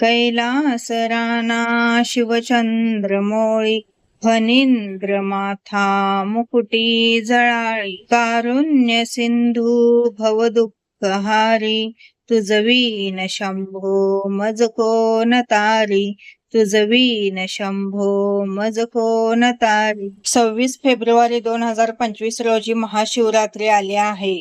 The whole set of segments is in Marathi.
कैलास राणा शिवचंद्रमोळी फणींद्र माथा मुकुटी जळाळी कारुण्य सिंधू भवदुःखहारी तुझवीन शंभो मज कोण तारी तुझवीन शंभो मज कोण तारी सव्वीस फेब्रुवारी दोन हजार पंचवीस रोजी महाशिवरात्री आली आहे.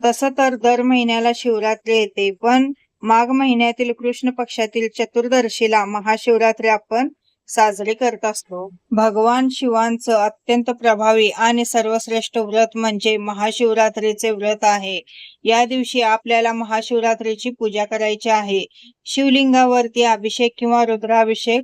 तसं तर दर महिन्याला शिवरात्री येते पण माघ महिन्यातील कृष्ण पक्षातील चतुर्दशीला महाशिवरात्री आपण साजरी करत असतो. भगवान शिवांचं अत्यंत प्रभावी आणि सर्वश्रेष्ठ व्रत म्हणजे महाशिवरात्रीचे व्रत आहे. या दिवशी आपल्याला महाशिवरात्रीची पूजा करायची आहे. शिवलिंगावरती अभिषेक किंवा रुद्राभिषेक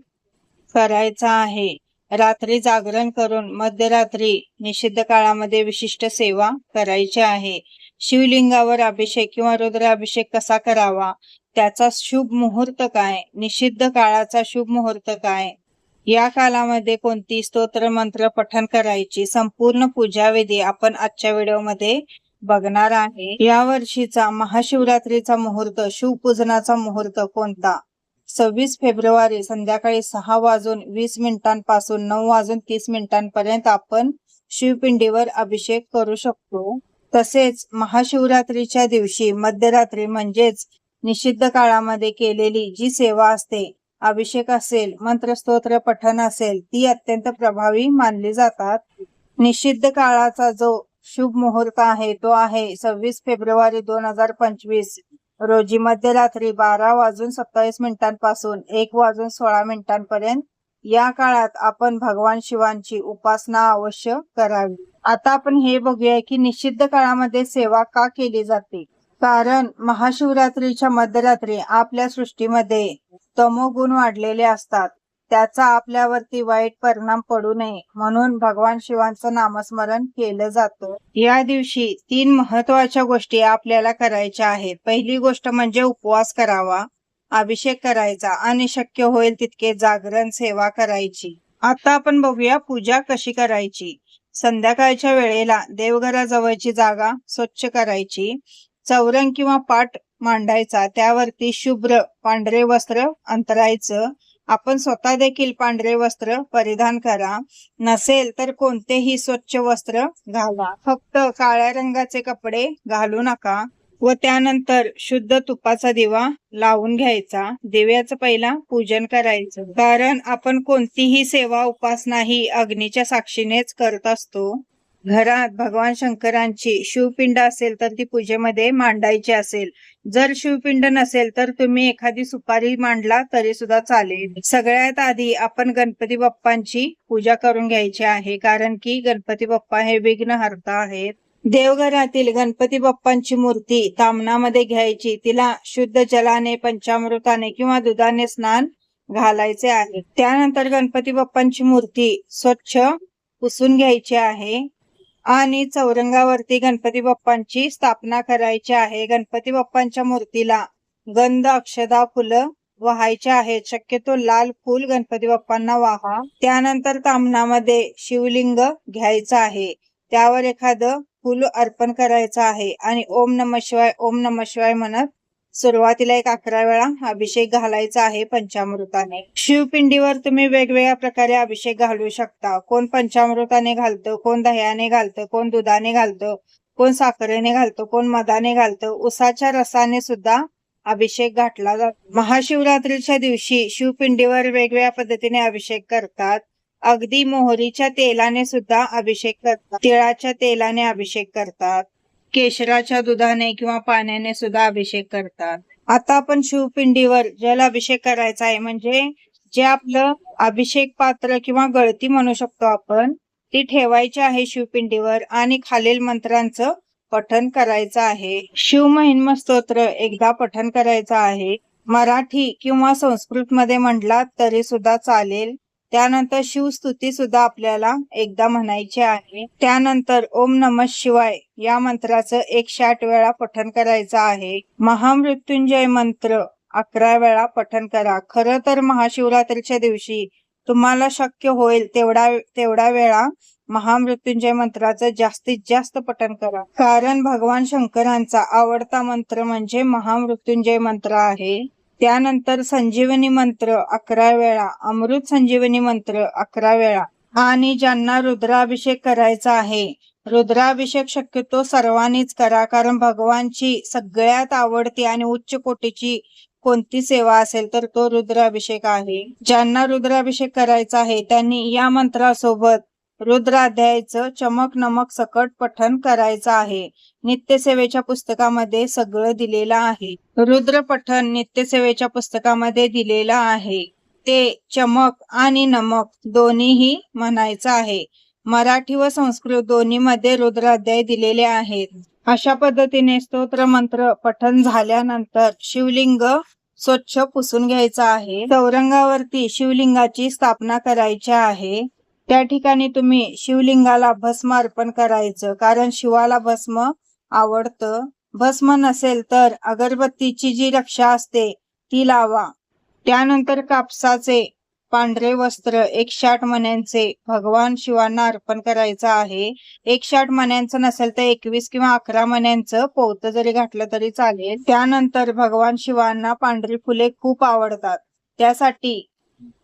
करायचा आहे. रात्री जागरण करून मध्यरात्री निषिद्ध काळामध्ये विशिष्ट सेवा करायची आहे. शिवलिंगावर अभिषेक किंवा रुद्राभिषेक कसा करावा? त्याचा शुभ मुहूर्त काय? निषिद्ध काळाचा शुभ मुहूर्त काय? या कालामध्ये कोणती स्तोत्र मंत्र पठण करायची? संपूर्ण पूजा विधी आपण आजच्या व्हिडिओमध्ये बघणार आहे. या वर्षीचा महाशिवरात्रीचा मुहूर्त शिवपूजनाचा मुहूर्त कोणता? सव्वीस फेब्रुवारी संध्याकाळी सहा वाजून वीस मिनिटांपासून नऊ वाजून तीस मिनिटांपर्यंत आपण शिवपिंडीवर अभिषेक करू शकतो. तसेच महाशिवरात्रीच्या दिवशी मध्यरात्री म्हणजेच निषिद्ध काळामध्ये केलेली जी सेवा असते अभिषेक असेल मंत्रस्तोत्र पठण असेल ती अत्यंत प्रभावी मानली जातात. निषिद्ध काळाचा जो शुभ मुहूर्त आहे तो आहे सव्वीस फेब्रुवारी दोन हजार पंचवीस रोजी मध्यरात्री बारा वाजून सत्तावीस मिनिटांपासून एक वाजून सोळा मिनिटांपर्यंत या काळात आपण भगवान शिवांची उपासना अवश्य करावी. आता आपण हे बघूया की निषिद्ध काळामध्ये सेवा का केली जाते? कारण महाशिवरात्रीच्या मध्यरात्री आपल्या सृष्टीमध्ये तमोगुण वाढलेले असतात. त्याचा आपल्यावरती वाईट परिणाम पडू नये म्हणून भगवान शिवांचं नामस्मरण केलं जातं. या दिवशी तीन महत्त्वाच्या गोष्टी आपल्याला करायच्या आहेत. पहिली गोष्ट म्हणजे उपवास करावा अभिषेक करायचा आणि शक्य होईल तितके जागरण सेवा करायची. आता आपण बघूया पूजा कशी करायची. संध्याकाळच्या वेळेला देवघराजवळची जागा स्वच्छ करायची. चौरंग किंवा पाट मांडायचा. त्यावरती शुभ्र पांढरे वस्त्र अंतरायचं. आपण स्वतः देखील पांढरे वस्त्र परिधान करा. नसेल तर कोणतेही स्वच्छ वस्त्र घाला. फक्त काळ्या रंगाचे कपडे घालू नका. व त्यानंतर शुद्ध तुपाचा दिवा लावून घ्यायचा. दिव्याचं पहिला पूजन करायचं. कारण आपण कोणतीही सेवा उपासना ही अग्नीच्या साक्षीनेच करत असतो. घरात भगवान शंकरांची शिवपिंड असेल तर ती पूजेमध्ये मांडायची असेल. जर शिवपिंड नसेल तर तुम्ही एखादी सुपारी मांडला तरी सुद्धा चालेल. सगळ्यात आधी आपण गणपती बाप्पांची पूजा करून घ्यायची आहे. कारण की गणपती बाप्पा हे विघ्न हरता आहेत. देवघरातील गणपती बाप्पांची मूर्ती तामणामध्ये घ्यायची. तिला शुद्ध जलाने पंचामृताने किंवा दुधाने स्नान घालायचे आहे. त्यानंतर गणपती बाप्पांची मूर्ती स्वच्छ पुसून घ्यायची आहे आणि चौरंगावरती गणपती बाप्पांची स्थापना करायची आहे. गणपती बाप्पांच्या मूर्तीला गंध अक्षदा फुलं वाहायचे आहेत. शक्यतो लाल फुल गणपती बाप्पांना वाहा. त्यानंतर तामणामध्ये शिवलिंग घ्यायचं आहे. त्यावर एखादं फुल अर्पण करायचं आहे. आणि ओम नम शिवाय ओम नम शिवाय म्हणत सुरुवातीला एक अकरा वेळा अभिषेक घालायचा आहे पंचामृताने. शिवपिंडीवर तुम्ही वेगवेगळ्या प्रकारे अभिषेक घालू शकता. कोण पंचामृताने घालतं कोण दह्याने घालतं कोण दुधाने घालतं कोण साखरेने घालतं कोण मधाने घालतं उसाच्या रसाने सुद्धा अभिषेक घातला जातो. महाशिवरात्रीच्या दिवशी शिवपिंडीवर वेगवेगळ्या पद्धतीने अभिषेक करतात. अगदी मोहरीच्या तेलाने सुद्धा अभिषेक करतात. तिळाच्या तेलाने अभिषेक करतात. केशराच्या दुधाने किंवा पाण्याने सुद्धा अभिषेक करतात. आता आपण शिवपिंडीवर जल अभिषेक करायचा आहे म्हणजे जे आपलं अभिषेक पात्र किंवा गळती म्हणू शकतो आपण ती ठेवायची आहे शिवपिंडीवर आणि खालील मंत्रांचं पठन करायचं आहे. शिव महिन्म स्तोत्र एकदा पठन करायचं आहे. मराठी किंवा संस्कृत मध्ये म्हटला तरी सुद्धा चालेल. त्यानंतर शिवस्तुती सुद्धा आपल्याला एकदा म्हणायची आहे. त्यानंतर ओम नम शिवाय या मंत्राचं एकशे आठ वेळा पठन करायचं आहे. महामृत्युंजय मंत्र अकरा वेळा पठन करा. खर तर महाशिवरात्रीच्या दिवशी तुम्हाला शक्य होईल तेवढा तेवढा वेळा महामृत्युंजय मंत्राचं जास्तीत जास्त पठन करा. कारण भगवान शंकरांचा आवडता मंत्र म्हणजे महामृत्युंजय मंत्र आहे. त्यानंतर संजीवनी मंत्र अकरा वेळा अमृत संजीवनी मंत्र अकरा वेळा. आणि ज्यांना रुद्राभिषेक करायचा आहे रुद्राभिषेक शक्यतो सर्वांनीच करा कारण भगवानची सगळ्यात आवडती आणि उच्च कोटीची कोणती सेवा असेल तर तो रुद्राभिषेक आहे. ज्यांना रुद्राभिषेक करायचा आहे त्यांनी या मंत्रासोबत रुद्राध्यायचं चमक नमक सकट पठन करायचं आहे. नित्यसेवेच्या पुस्तकामध्ये सगळं दिलेलं आहे. रुद्र पठन नित्यसेवेच्या पुस्तकामध्ये दिलेलं आहे. ते चमक आणि नमक दोन्हीही म्हणायचं आहे. मराठी व संस्कृत दोन्हीमध्ये रुद्राध्याय दिलेले आहेत. अशा पद्धतीने स्तोत्र मंत्र पठन झाल्यानंतर शिवलिंग स्वच्छ पुसून घ्यायचं आहे. चौरंगावरती शिवलिंगाची स्थापना करायची आहे. त्या ठिकाणी तुम्ही शिवलिंगाला भस्म अर्पण करायचं. कारण शिवाला भस्म आवडतं. भस्म नसेल तर अगरबत्तीची जी रक्षा असते ती लावा. त्यानंतर कापसाचे पांढरे वस्त्र एकशे मण्यांचे भगवान शिवांना अर्पण करायचं आहे. एकशे मण्यांचं नसेल तर एकवीस किंवा अकरा मण्यांचं पोत जरी घातलं तरी चालेल. त्यानंतर भगवान शिवांना पांढरी फुले खूप आवडतात. त्यासाठी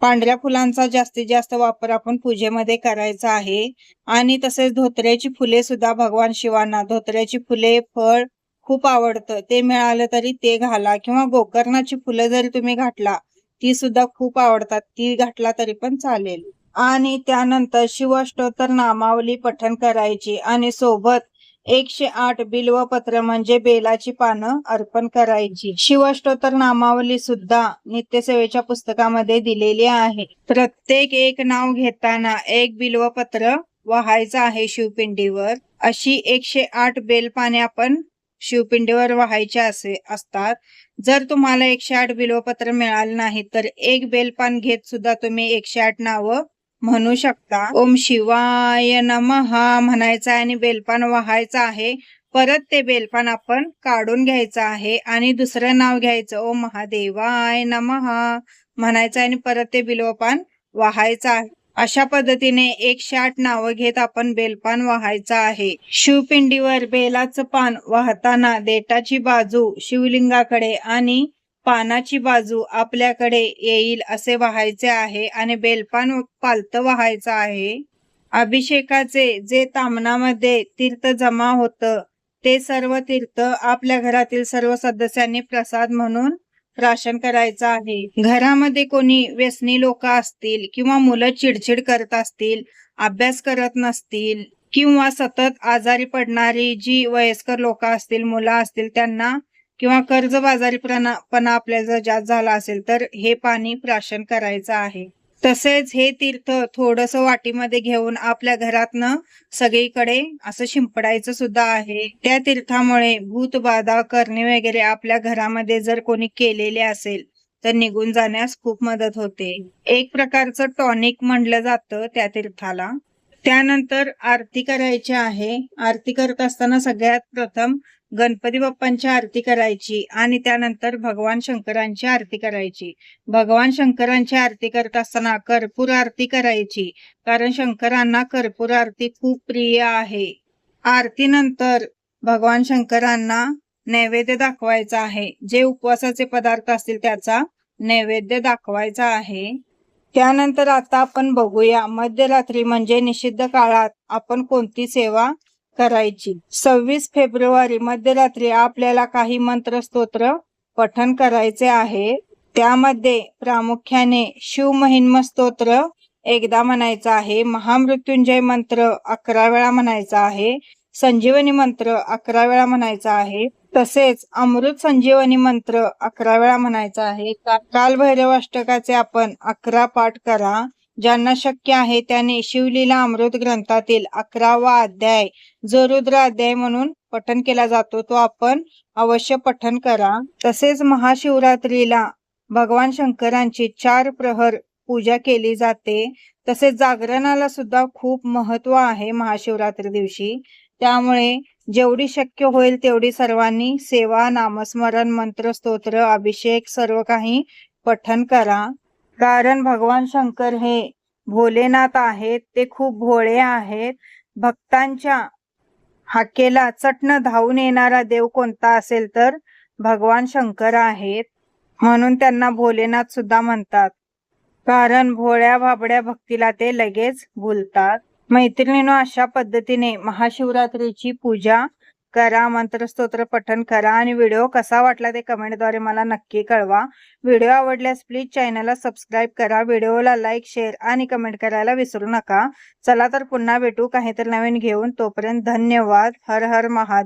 पांढऱ्या फुलांचा जास्तीत जास्त वापर आपण पूजेमध्ये करायचा आहे. आणि तसेच धोत्र्याची फुले सुद्धा भगवान शिवांना धोत्र्याची फुले फळ खूप आवडतं. ते मिळालं तरी ते घाला किंवा गोकर्णाची फुलं जरी तुम्ही घातला ती सुद्धा खूप आवडतात. ती घातला तरी पण चालेल. आणि त्यानंतर शिवअष्टोत्तर नामावली पठण करायची आणि सोबत एकशे आठ बिल्वपत्र म्हणजे बेलाची पानं अर्पण करायची. शिवष्टोत्तर नामावली सुद्धा नित्यसेवेच्या पुस्तकामध्ये दिलेली आहे. प्रत्येक एक नाव घेताना एक बिल्वपत्र वाहायचं आहे शिवपिंडीवर. अशी एकशे आठ बेलपाने आपण शिवपिंडीवर वाहायचे असे असतात. जर तुम्हाला एकशे आठ बिल्वपत्र मिळालं नाही तर एक बेलपान घेत सुद्धा तुम्ही एकशे आठ नावं म्हणू शकता. ओम शिवाय नमहा म्हणायचं आहे आणि बेलपान वाहायचं आहे. परत ते बेलपान आपण काढून घ्यायचं आहे आणि दुसरं नाव घ्यायचं ओम महादेवाय नमहा म्हणायचं आणि परत ते बिलोपान वाहायचं आहे. अशा पद्धतीने एकशे आठ नावं घेत आपण बेलपान वाहायचं आहे. शिवपिंडीवर बेलाचं पान वाहताना देटाची बाजू शिवलिंगाकडे आणि पानाची बाजू आपल्याकडे येईल असे वाहायचे आहे आणि बेलपान पालत वाहायचं आहे. अभिषेकाचे जे तामणामध्ये तीर्थ जमा होतं ते सर्व तीर्थ आपल्या घरातील सर्व सदस्यांनी प्रसाद म्हणून प्राशन करायचं आहे. घरामध्ये कोणी व्यसनी लोक असतील किंवा मुलं चिडचिड करत असतील अभ्यास करत नसतील किंवा सतत आजारी पडणारी जी वयस्कर लोक असतील मुलं असतील त्यांना किंवा कर्जबाजारीपणा आपल्याला जर जास्त झाला असेल तर हे पाणी प्राशन करायचं आहे. तसेच हे तीर्थ थोडस वाटीमध्ये घेऊन आपल्या घरातनं सगळीकडे असं शिंपडायचं सुद्धा आहे. त्या तीर्थामुळे भूतबाधा करणे वगैरे आपल्या घरामध्ये जर कोणी केलेले असेल तर निघून जाण्यास खूप मदत होते. एक प्रकारचं टॉनिक म्हणलं जातं त्या तीर्थाला. त्यानंतर आरती करायची आहे. आरती करत असताना सगळ्यात प्रथम गणपती बाप्पांची आरती करायची आणि त्यानंतर भगवान शंकरांची आरती करायची. भगवान शंकरांची आरती करत असताना कर्पूर आरती करायची कारण शंकरांना कर्पूर आरती खूप प्रिय आहे. आरतीनंतर भगवान शंकरांना नैवेद्य दाखवायचा आहे. जे उपवासाचे पदार्थ असतील त्याचा नैवेद्य दाखवायचा आहे. त्यानंतर आता आपण बघूया मध्यरात्री म्हणजे निषिद्ध काळात आपण कोणती सेवा करायची. सव्वीस फेब्रुवारी मध्यरात्री आपल्याला काही मंत्र स्तोत्र पठन करायचे आहे. त्यामध्ये प्रामुख्याने शिवमहिन्म स्तोत्र एकदा म्हणायचं आहे महामृत्युंजय मंत्र अकरा वेळा म्हणायचा आहे संजीवनी मंत्र अकरा वेळा म्हणायचा आहे तसेच अमृत संजीवनी मंत्र अकरा वेळा म्हणायचा आहे. काल भैरव अष्टकाचे आपण अकरा पाठ करा. ज्यांना शक्य आहे त्याने शिवलीला अमृत ग्रंथातील अकरावा अध्याय जो रुद्र अध्याय म्हणून पठन केला जातो तो आपण अवश्य पठन करा. तसेच महाशिवरात्रीला भगवान शंकरांची चार प्रहर पूजा केली जाते. तसेच जागरणाला सुद्धा खूप महत्त्व आहे महाशिवरात्री दिवशी. त्यामुळे जेवढी शक्य होईल तेवढी सर्वांनी सेवा नामस्मरण मंत्र स्तोत्र अभिषेक सर्व काही पठन करा. कारण भगवान शंकर हे भोलेनाथ आहेत ते खूप भोळे आहेत. भक्तांच्या हाकेला चटणं धावून येणारा देव कोणता असेल तर भगवान शंकर आहेत म्हणून त्यांना भोलेनाथ सुद्धा म्हणतात. कारण भोळ्या भाबड्या भक्तीला ते लगेच भुलतात. मैत्रिणीनो अशा पद्धतीने महाशिवरात्रीची पूजा करा मंत्रस्तोत्र पठण करा आणि व्हिडिओ कसा वाटला ते कमेंटद्वारे मला नक्की कळवा. व्हिडिओ आवडल्यास प्लीज चॅनलला सबस्क्राईब करा व्हिडिओला लाईक शेअर आणि कमेंट करायला विसरू नका. चला तर पुन्हा भेटू काहीतरी नवीन घेऊन. तोपर्यंत धन्यवाद. हर हर महादेव.